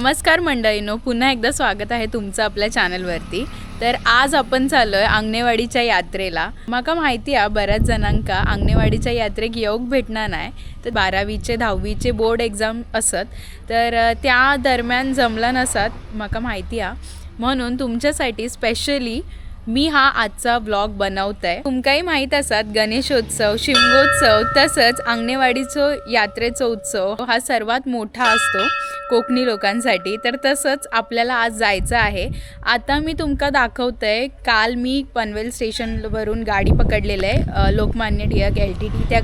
नमस्कार मंडळीनो पुन्हा एकदा स्वागत आहे तुमचं आपल्या चॅनलवरती. तर आज आपण चाललो आहे अंगणेवाडीच्या यात्रेला. माका माहिती आहे बऱ्याच जणांका अंगणेवाडीच्या यात्रेक येऊक भेटणार नाही. तर बारावीचे दहावीचे बोर्ड एक्झाम असत. तर त्या दरम्यान जमला नसत माका माहिती आहे. म्हणून तुमच्यासाठी स्पेशली मी हा आजचा ब्लॉग बनवत आहे तुमकाही माहीत असतात गणेशोत्सव शिमगोत्सव तसंच अंगणेवाडीचो यात्रेचो उत्सव हा सर्वात मोठा असतो. कोकणी लोकांसाठी तर तसंच आपल्याला आज जायचं आहे. आता मी तुमका दाखवतंय काल मी पनवेल स्टेशनवरून गाडी पकडलेलं आहे Lokmanya Tilak L T T. त्या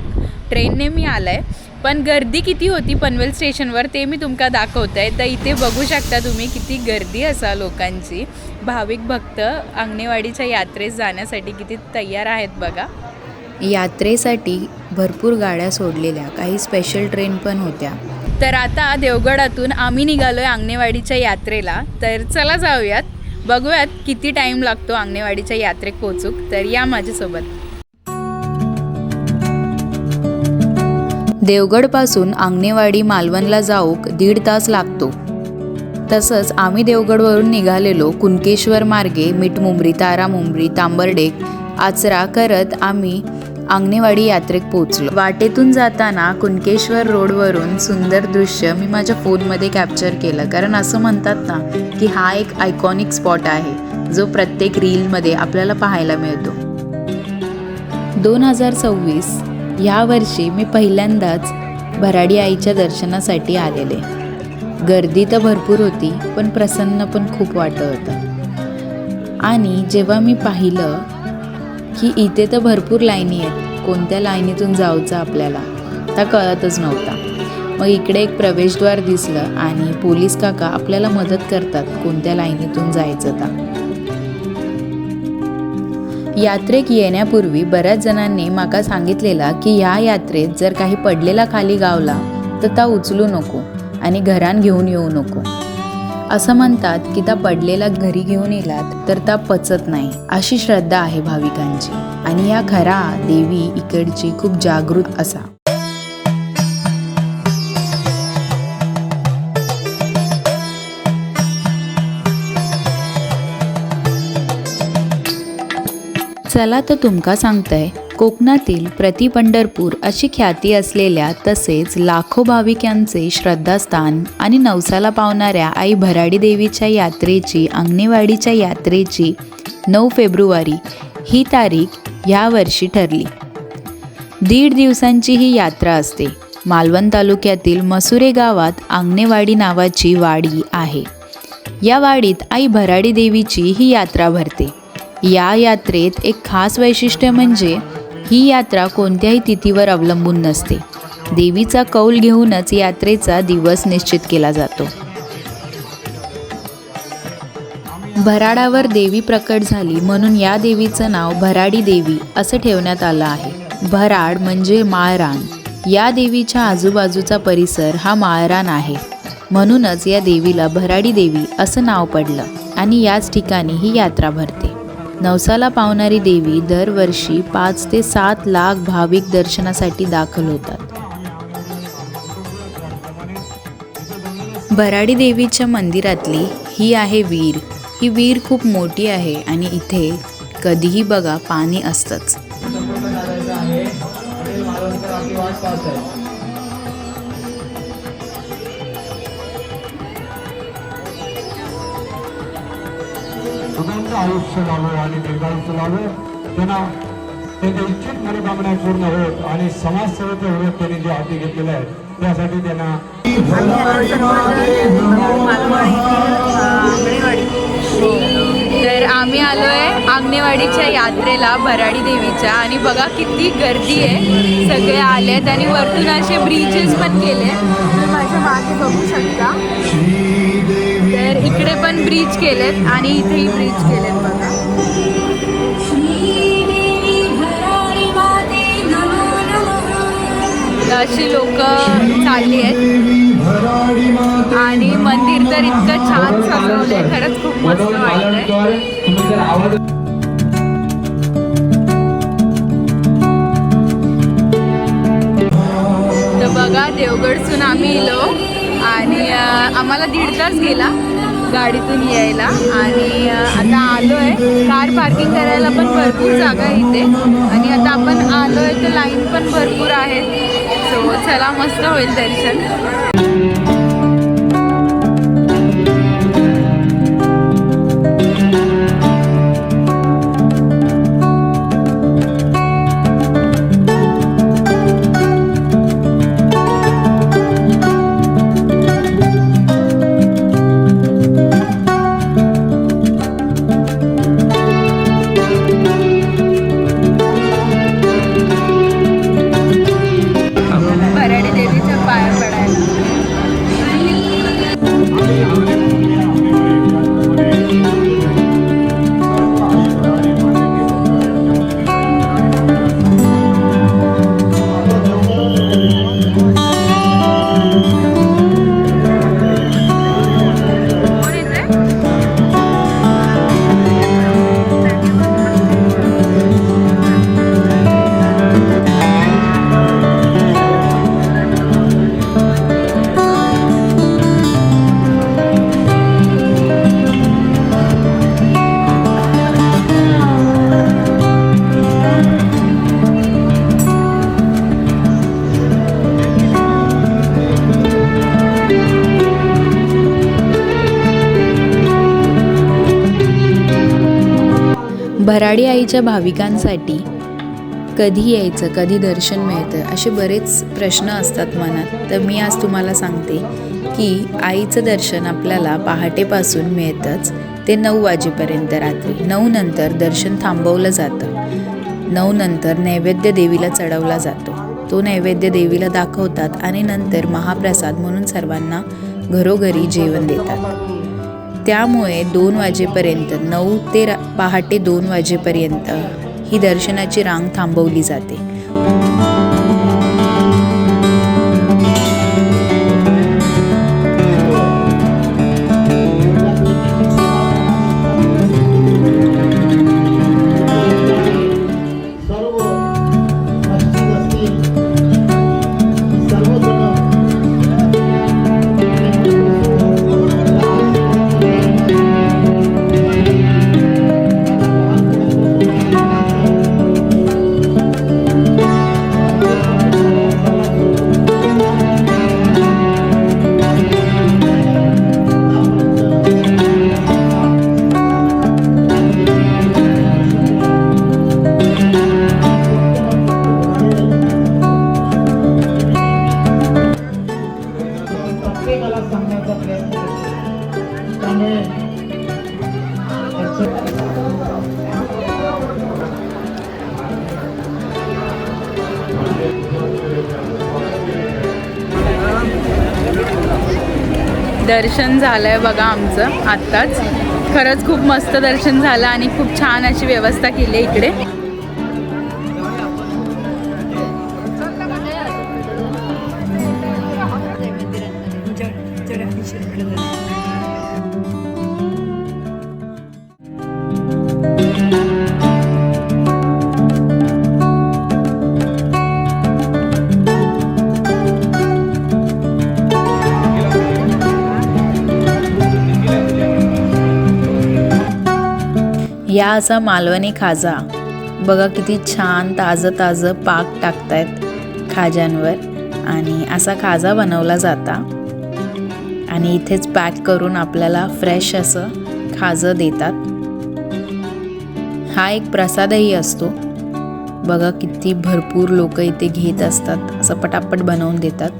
ट्रेनने मी आलं आहे पण गर्दी किती होती पनवेल स्टेशनवर ते मी तुमका दाखवत आहे तर इथे बघू शकता तुम्ही किती गर्दी असा लोकांची. भाविक भक्त अंगणेवाडीच्या यात्रेस जाण्यासाठी किती तयार आहेत बघा. यात्रेसाठी भरपूर गाड्या सोडलेल्या. काही स्पेशल ट्रेन पण होत्या. तर आता देवगडातून आम्ही निघालो आहे अंगणेवाडीच्या यात्रेला. तर चला जाऊयात. बघूयात किती टाईम लागतो अंगणेवाडीच्या यात्रेक पोचूक तर या माझ्यासोबत. देवगडपासून आंगणेवाडी मालवणला जाऊक दीड तास लागतो. तसंच आम्ही देवगडवरून निघालेलो कुणकेश्वर मार्गे मिठमुंबरी तारामुंबरी तांबरडेक आचरा करत आम्ही आंगणेवाडी यात्रेक पोचलो वाटेतून जाताना कुणकेश्वर रोडवरून सुंदर दृश्य मी माझ्या फोनमध्ये कॅप्चर केलं. कारण असं म्हणतात ना की हा एक आयकॉनिक स्पॉट आहे जो प्रत्येक रीलमध्ये आपल्याला पाहायला मिळतो. दोन हजार सव्वीस ह्या वर्षी मी पहिल्यांदाच भराडी आईच्या दर्शनासाठी आलेले. गर्दी तर भरपूर होती पण प्रसन्न पण खूप वाटत होतं. आणि जेव्हा मी पाहिलं की इथे तर भरपूर लाईनी आहेत. कोणत्या लाईनीतून जायचं आपल्याला? त्या कळतच नव्हता. मग इकडे एक प्रवेशद्वार दिसलं आणि पोलीस काका आपल्याला मदत करतात कोणत्या लाईनीतून जायचं तर यात्रेक येण्यापूर्वी बऱ्याच जणांनी माका सांगितलेला की ह्या यात्रेत जर काही पडलेला खाली गावला तर ता उचलू नको आणि घरान घेऊन येऊ नको. असं म्हणतात की त्या पडलेला घरी घेऊन येलात तर त्या पचत नाही. अशी श्रद्धा आहे भाविकांची. आणि या खरा देवी इकडची खूप जागृत असा. चला तर तुमका सांगतंय कोकणातील प्रति पंढरपूर अशी ख्याती असलेल्या तसेच लाखो भाविकांचे श्रद्धास्थान आणि नवसाला पावणाऱ्या आई भराडी देवीच्या यात्रेची अंगणेवाडीच्या यात्रेची नऊ फेब्रुवारी ही तारीख यावर्षी ठरली. दीड दिवसांची ही यात्रा असते. मालवण तालुक्यातील मसुरे गावात आंगणेवाडी नावाची वाडी आहे. या वाडीत आई भराडी देवीची ही यात्रा भरते. या यात्रेत एक खास वैशिष्ट्य म्हणजे ही यात्रा कोणत्याही तिथीवर अवलंबून नसते. देवीचा कौल घेऊनच यात्रेचा दिवस निश्चित केला जातो. भराडावर देवी प्रकट झाली म्हणून या देवीचं नाव भराडी देवी असं ठेवण्यात आलं आहे. भराड म्हणजे माळरान. या देवीच्या आजूबाजूचा परिसर हा माळरान आहे. म्हणूनच या देवीला भराडी देवी असं नाव पडलं आणि याच ठिकाणी ही यात्रा भरते. नवसाला पावणारी देवी दरवर्षी पाच ते सात लाख भाविक दर्शनासाठी दाखल होतात. भराडी देवीच्या मंदिरातली ही आहे वीर. ही वीर खूप मोठी आहे आणि इथे कधीही बघा पाणी असतंच. सुगंध आयुष्य लाभो आणि दीर्घायुष्य लाभो. त्यांना त्यांच्या इच्छित मनोकामना पूर्ण होत आणि समाजसेवेचं विरोध त्यांनी जे हाती घेतलेले आहेत त्यासाठी त्यांना तर आम्ही आलो आहे आंगणेवाडीच्या यात्रेला भराडी देवीच्या. आणि बघा किती गर्दी आहे. सगळे आले आहेत आणि वरतून असे ब्रिजेस पण केले तुम्ही माझ्या मागे बघू शकता. तिकडे पण ब्रिज केलेत आणि इथेही ब्रिज केलेत बघा. अशी लोक चालली आहेत. आणि मंदिर तर इतकं छान सजवलंय. खरंच खूप मस्त वाटतंय. तर बघा देवगडसून आम्ही इलो आणि आम्हाला दीड तास गेला. गाडीतून यायला. आणि आता आलो आहे कार पार्किंग करायला पण भरपूर जागा आहे इथे. आणि आता आपण आलो आहे तर लाईन पण भरपूर आहे. सो चला मस्त होईल दर्शन. भराडी आईच्या भाविकांसाठी कधी यायचं कधी दर्शन मिळतं असे बरेच प्रश्न असतात मनात. तर मी आज तुम्हाला सांगते की आईचं दर्शन आपल्याला पहाटेपासून मिळतंच. ते नऊ वाजेपर्यंत रात्री. नऊ नंतर दर्शन थांबवलं जातं. नऊ नंतर नैवेद्य देवीला चढवला जातो. तो नैवेद्य देवीला दाखवतात आणि नंतर महाप्रसाद म्हणून सर्वांना घरोघरी जेवण देतात. त्यामुळे दोन वाजेपर्यंत नऊ ते रा पहाटे दोन वाजेपर्यंत ही दर्शनाची रांग थांबवली जाते. त्यामुळे दर्शन झालं आहे बघा आमचं आत्ताच. खरंच खूप मस्त दर्शन झालं आणि खूप छान अशी व्यवस्था केली आहे इकडे. या असा मालवणी खाजा. बघा किती छान ताजं ताजं पाक टाकतायत खाज्यांवर आणि असा खाजा बनवला जाता. आणि इथेच पॅक करून आपल्याला फ्रेश असं खाजं देतात. हा एक प्रसादही असतो. बघा किती भरपूर लोक इथे घेत असतात असं पटापट बनवून देतात.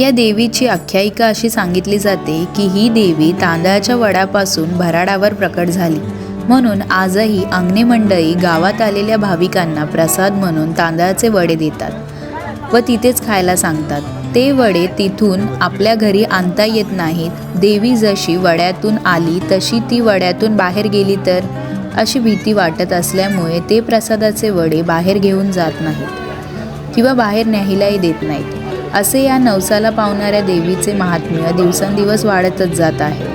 या देवीची आख्यायिका अशी सांगितली जाते की ही देवी तांदळाच्या वडापासून भराडावर प्रकट झाली. म्हणून आजही अंगणे मंडळी गावात आलेल्या भाविकांना प्रसाद म्हणून तांदळाचे वडे देतात व तिथेच खायला सांगतात. ते वडे तिथून आपल्या घरी आणता येत नाहीत. देवी जशी वड्यातून आली तशी ती वड्यातून बाहेर गेली तर? अशी भीती वाटत असल्यामुळे ते प्रसादाचे वडे बाहेर घेऊन जात नाहीत किंवा बाहेर न्यायलाही देत नाहीत. असे या नवसाला पावणाऱ्या देवीचे महात्म्य दिवसेंदिवस वाढतच जात आहे.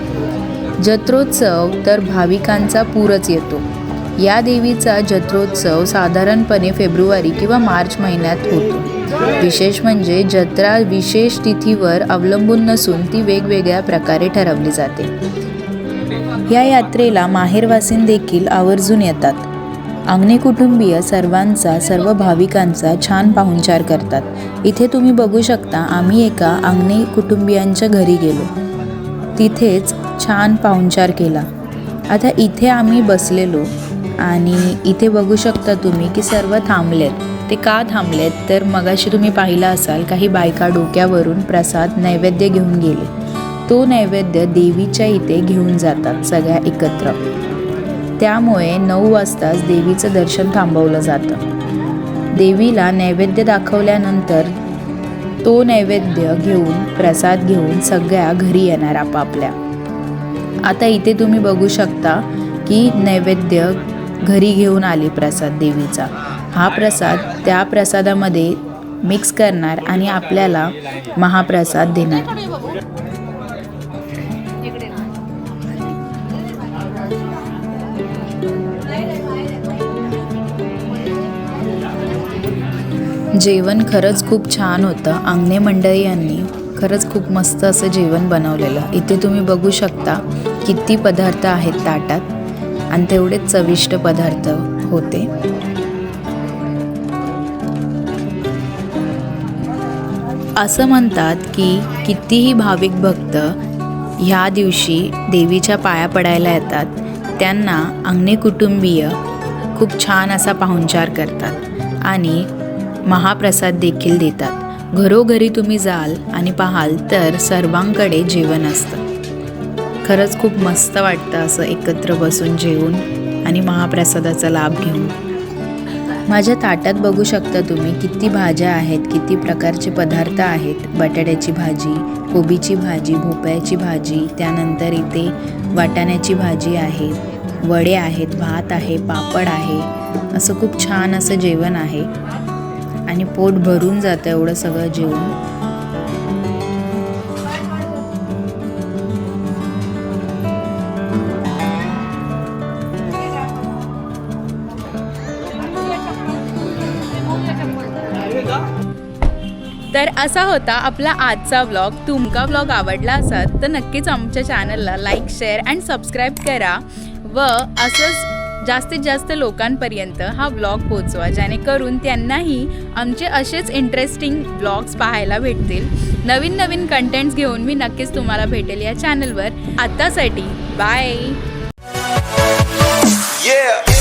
जत्रोत्सव तर भाविकांचा पूरच येतो. या देवीचा जत्रोत्सव साधारणपणे फेब्रुवारी किंवा मार्च महिन्यात होतो. विशेष म्हणजे जत्रा विशेष तिथीवर अवलंबून नसून ती वेगवेगळ्या प्रकारे ठरवली जाते. या यात्रेला माहेरवासीन देखील आवर्जून येतात. अंगणे कुटुंबीय सर्वांचा सर्व भाविकांचा छान पाहुणचार करतात. इथे तुम्ही बघू शकता आम्ही एका अंगणे कुटुंबियांच्या घरी गेलो. तिथेच छान पाहुणचार केला. आता इथे आम्ही बसलेलो आणि इथे बघू शकता तुम्ही की सर्व थांबलेत. ते का थांबलेत? तर मगाशी तुम्ही पाहिलं असाल काही बायका डोक्यावरून प्रसाद नैवेद्य घेऊन गेले. तो नैवेद्य देवीच्या इथे घेऊन जातात सगळ्या एकत्र. त्यामुळे नऊ वाजताच देवीचं दर्शन थांबवलं जातं. देवीला नैवेद्य दाखवल्यानंतर तो नैवेद्य घेऊन प्रसाद घेऊन सगळ्या घरी येणार आपापल्या. आता इथे तुम्ही बघू शकता की नैवेद्य घरी घेऊन आले प्रसाद देवीचा. हा प्रसाद त्या प्रसादामध्ये मिक्स करणार आणि आपल्याला महाप्रसाद देणार. जेवण खरंच खूप छान होतं. अंगणे मंडळी यांनी खरंच खूप मस्त असं जेवण बनवलेलं. इथे तुम्ही बघू शकता किती पदार्थ आहेत ताटात. आणि तेवढेच चविष्ट पदार्थ होते. असं म्हणतात की कितीही भाविक भक्त ह्या दिवशी देवीच्या पाया पडायला येतात. त्यांना अंगणे कुटुंबीय खूप छान असा पाहुणचार करतात. आणि महाप्रसाद देखील देतात. घरोघरी तुम्ही जाल आणि पाहाल तर सर्वांकडे जेवण असतं. खरंच खूप मस्त वाटतं असं एकत्र बसून जेवून आणि महाप्रसादाचा लाभ घेऊन. माझ्या ताटात बघू शकता तुम्ही किती भाज्या आहेत किती प्रकारचे पदार्थ आहेत. बटाट्याची भाजी कोबीची भाजी भोपळ्याची भाजी त्यानंतर इथे वाटाण्याची भाजी आहे वडे आहेत भात आहे पापड आहे. असं खूप छान असं जेवण आहे. आणि पोट भरून जातं एवढं सगळं जेवण. तर असा होता आपला आजचा व्लॉग तुमका व्लॉग आवडला असत तर नक्कीच आमच्या चॅनलला लाईक शेअर अँड सबस्क्राईब करा. व असंच जास्तीत जास्त लोकांपर्यंत हा ब्लॉग पोचवा जेणेकरून त्यांनाही आमचे असेच इंटरेस्टिंग ब्लॉग्स पाहायला भेटतील. नवीन नवीन कंटेंट्स घेऊन मी नक्कीच तुम्हाला भेटेल या चॅनलवर आत्तासाठी बाय Yeah.